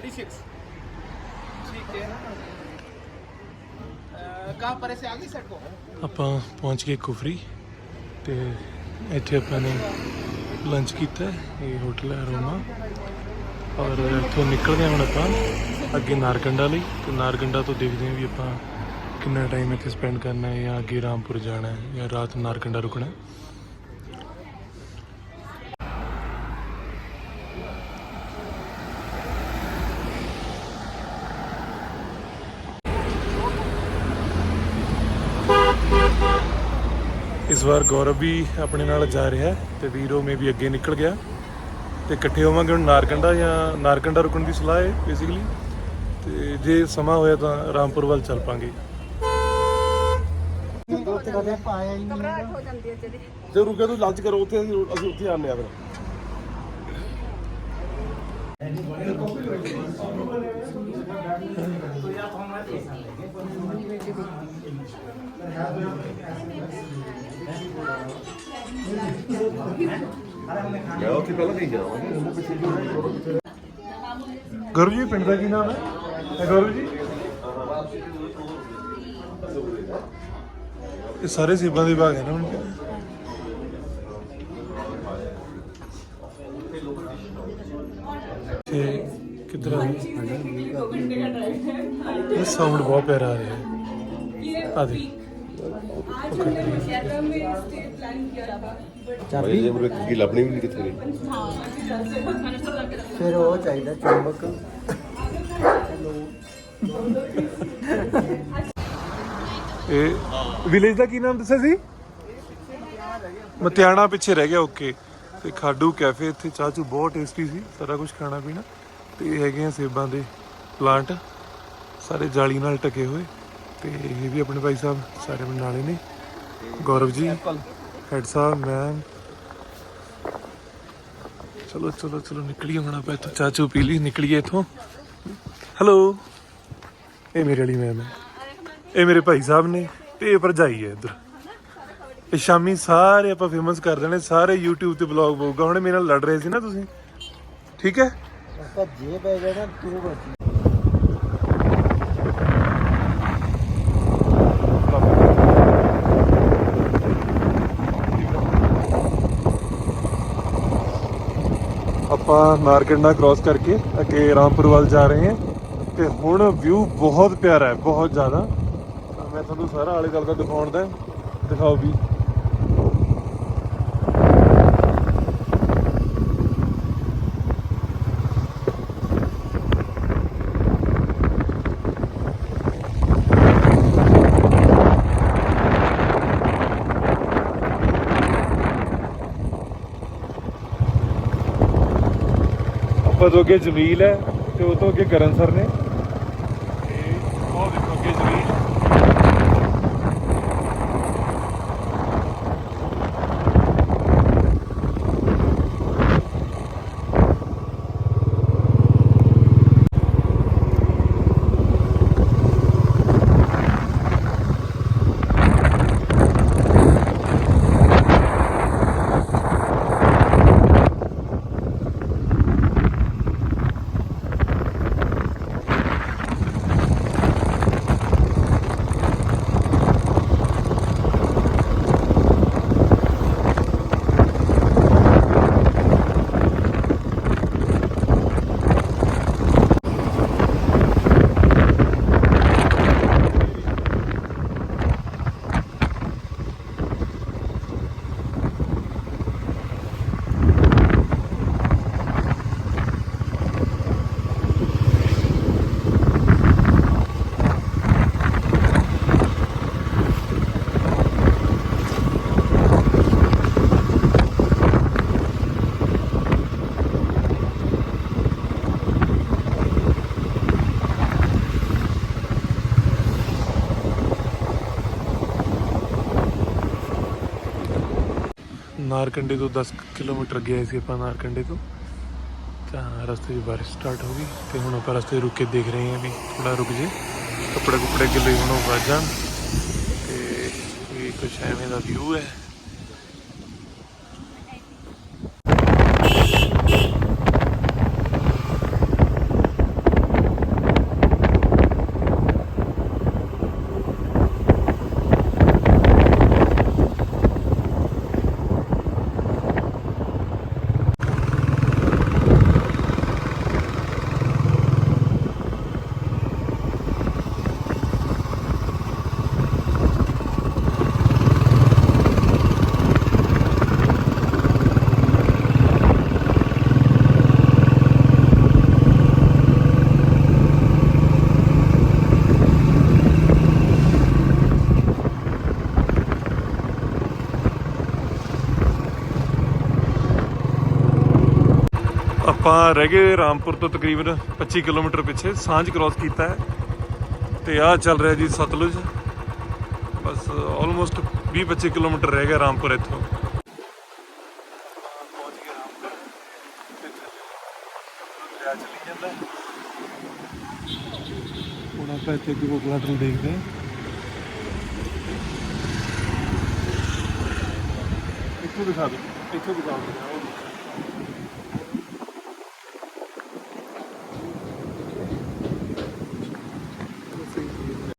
36 ठीक है अ, कहाँ पर ऐसे आगे सेट को ਆਪਾਂ ਪਹੁੰਚ ਗਏ ਕੁਫਰੀ ਤੇ ਇੱਥੇ ਆਪਾਂ ਨੇ ਲੰਚ ਕੀਤਾ ਹੈ। ਇਹ ਹੋਟਲ ਹੈ ਰੋਮਾ ਔਰ ਇੱਥੋਂ ਨਿਕਲਦੇ ਹਾਂ ਹੁਣ ਆਪਾਂ ਅੱਗੇ ਨਾਰਕੰਡਾ ਲਈ ਤੇ ਨਾਰਕੰਡਾ ਤੋਂ ਦੇਖਦੇ ਹਾਂ ਵੀ ਆਪਾਂ ਕਿੰਨਾ ਟਾਈਮ ਇੱਥੇ ਸਪੈਂਡ ਕਰਨਾ ਹੈ ਜਾਂ ਅੱਗੇ ਰਾਮਪੁਰ ਜਾਣਾ ਹੈ ਜਾਂ ਰਾਤ ਨਾਰਕੰਡਾ ਰੁਕਣਾ ਹੈ ਇਸ ਵਾਰ ਗੌਰਵ ਵੀ ਆਪਣੇ ਨਾਲ ਜਾ ਰਿਹਾ ਹੈ ਤੇ ਵੀਰੋ ਮੇ ਵੀ ਅੱਗੇ ਨਿਕਲ ਗਿਆ। ਤੇ ਇਕੱਠੇ ਹੋਵਾਂਗੇ ਹੁਣ ਨਾਰਕੰਡਾ ਜਾਂ ਨਾਰਕੰਡਾ ਰੁਕਣ ਦੀ ਸਲਾਹ ਹੈ ਬੇਸਿਕਲੀ ਤੇ ਜੇ ਸਮਾਂ ਹੋਇਆ ਤਾਂ ਰਾਮਪੁਰ ਵੱਲ ਚੱਲ ਪਾਂਗੇ। ਉੱਥੇ ਹੋ ਜਾਂਦੀ ਹੈ ਜਿਹੜੀ ਜੇ ਰੁਕੇ ਤੂੰ ਲੰਚ ਕਰੋ, ਉੱਥੇ ਅਸੀਂ ਅਸੀਂ ਉੱਥੇ ਆਉਂਦੇ ਆ ਫਿਰ। ਮੈਂ ਉੱਥੇ ਪਹਿਲਾਂ ਨਹੀਂ ਜਾਵਾਂਗੇ ਗੌਰਵ ਜੀ ਪਿੰਡ ਦਾ ਕੀ ਨਾਮ ਹੈ ਹੈ ਗੌਰਵ ਜੀ ਇਹ ਸਾਰੇ ਸੇਬਾਂ ਦੇ ਬਾਗ ਹੈ ਨਾ ਹੁਣ ਤੇ ਕਿਧਰ ਆ ਇਹ ਸਾਊਂਡ ਬਹੁਤ ਪਿਆਰਾ ਆ ਰਿਹਾ ਹੈ ਆ ਦੇ ਭਾਈ ਜੇ ਮੇਰੇ ਕੀ ਲੱਭਣੀ ਵੀ ਨਹੀਂ ਕਿੱਥੇ ਗਈ ਫਿਰ ਉਹ ਚਾਹੀਦਾ ਚੁੰਬਕ ਇਹ ਵਿਲੇਜ ਦਾ ਕੀ ਨਾਮ ਦੱਸਿਆ ਸੀ ਮਤਿਆਣਾ ਪਿੱਛੇ ਰਹਿ ਗਿਆ ਓਕੇ ਤੇ ਖਾਡੂ ਕੈਫੇ ਇੱਥੇ ਚਾਹ ਚੂ ਬਹੁਤ ਟੇਸਟੀ ਸੀ ਸਾਰਾ ਕੁਝ ਖਾਣਾ ਪੀਣਾ। ਤੇ ਇਹ ਹੈਗੇ ਆ ਸੇਬਾਂ ਦੇ ਪਲਾਂਟ ਸਾਰੇ ਜਾਲੀ ਨਾਲ ਟਕੇ ਹੋਏ। ਤੇ ਇਹ ਵੀ ਆਪਣੇ ਭਾਈ ਸਾਹਿਬ ਸਾਰੇ ਬਣ ਨਾਲੇ ਨੇ। ਗੌਰਵ ਜੀ, ਹੈਡ ਸਾਹਿਬ ਮੈਂ ਚਲੋ ਚਲੋ ਚਲੋ, ਨਿਕਲੀਏ ਹੁਣ ਆਪਾਂ ਇੱਥੋਂ, ਚਾਹ ਪੀ ਲਈ, ਨਿਕਲੀਏ ਇੱਥੋਂ। ਹੈਲੋ ਇਹ ਮੇਰੇ ਵਾਲੀ ਮੈਮ ਹੈ। ਇਹ ਮੇਰੇ ਭਾਈ ਸਾਹਿਬ ਨੇ ਤੇ ਇਹ ਭਰਜਾਈ ਹੈ ਇੱਧਰ। ਇਹ ਸ਼ਾਮੀ ਸਾਰੇ ਆਪਾਂ ਫੇਮਸ ਕਰ ਦੇਣੇ, ਸਾਰੇ YouTube ਤੇ ਬਲੌਗ ਹੋਊਗਾ ਹੁਣ ਮੇਰੇ ਨਾਲ ਲੜ ਰਹੇ ਸੀ ਨਾ ਤੁਸੀਂ। ਠੀਕ ਹੈ? ਜੇ ਪੈ ਗਿਆ ਨਾ ਤੂੰ ਬਚੀ ਆਪਾਂ ਮਾਰਕੀਟ ਨਾਲ ਕ੍ਰਾਸ ਕਰਕੇ ਅੱਗੇ ਰਾਮਪੁਰ ਵੱਲ ਜਾ ਰਹੇ ਹਾਂ ਤੇ ਹੁਣ ਵਿਊ ਬਹੁਤ ਪਿਆਰਾ ਹੈ, ਬਹੁਤ ਜ਼ਿਆਦਾ। ਮੈਂ ਤੁਹਾਨੂੰ ਸਾਰਾ ਆਲੇ ਦੁਆਲੇ ਦਾ ਦਿਖਾਉਣ ਦਾ ਦਿਖਾਓ ਵੀ। ਆਪਾਂ ਤੋਂ ਅੱਗੇ ਜਮੀਲ ਹੈ ਤੇ ਉਹ ਤੋਂ ਅੱਗੇ ਕਰਨ ਸਰ ਨੇ। ਤੇ ਉਹ ਦੇਖੋ ਅੱਗੇ ਜਮੀਲ। ਨਾਰਕੰਡੇ ਤੋਂ 10 ਕਿਲੋਮੀਟਰ ਗਏ ਸੀ ਆਪਾਂ ਨਾਰਕੰਡੇ ਤੋਂ। ਤਾਂ ਰਸਤੇ 'ਚ ਬਾਰਿਸ਼ ਸਟਾਰਟ ਹੋ ਗਈ ਤੇ ਹੁਣ ਆਪਾਂ ਰਸਤੇ 'ਚ ਰੁਕ ਕੇ ਦੇਖ ਰਹੇ ਹਾਂ ਵੀ ਥੋੜਾ ਰੁਕ ਜੇ। ਕੱਪੜੇ ਕੁਪੜੇ ਗਿੱਲੇ ਹੁਣ ਉਹ ਵੱਜ ਜਾਣ। ਤੇ ਇਹ ਕੁਛ ਐਵੇਂ ਦਾ ਵਿਊ ਹੈ। ਆਪਾਂ ਰਹਿ ਗਏ ਰਾਮਪੁਰ ਤੋਂ ਤਕਰੀਬਨ 25 ਕਿਲੋਮੀਟਰ ਪਿੱਛੇ, ਸਾਂਝ ਕ੍ਰਾਸ ਕੀਤਾ ਹੈ। ਤੇ ਆਹ ਚੱਲ ਰਿਹਾ ਜੀ ਸਤਲੁਜ। ਬਸ ਆਲਮੋਸਟ 20 25 ਕਿਲੋਮੀਟਰ ਰਹਿ ਗਿਆ ਰਾਮਪੁਰ ਇੱਥੋਂ। ਹੁਣ ਆਪਾਂ ਇੱਥੇ ਕੋਈ ਕੋਲਾਟਰਲ ਦੇਖਦੇ ਹਾਂ। ਇੱਥੋਂ ਦਿਖਾ ਦਿਓ, ਇੱਥੋਂ ਦਿਖਾਓ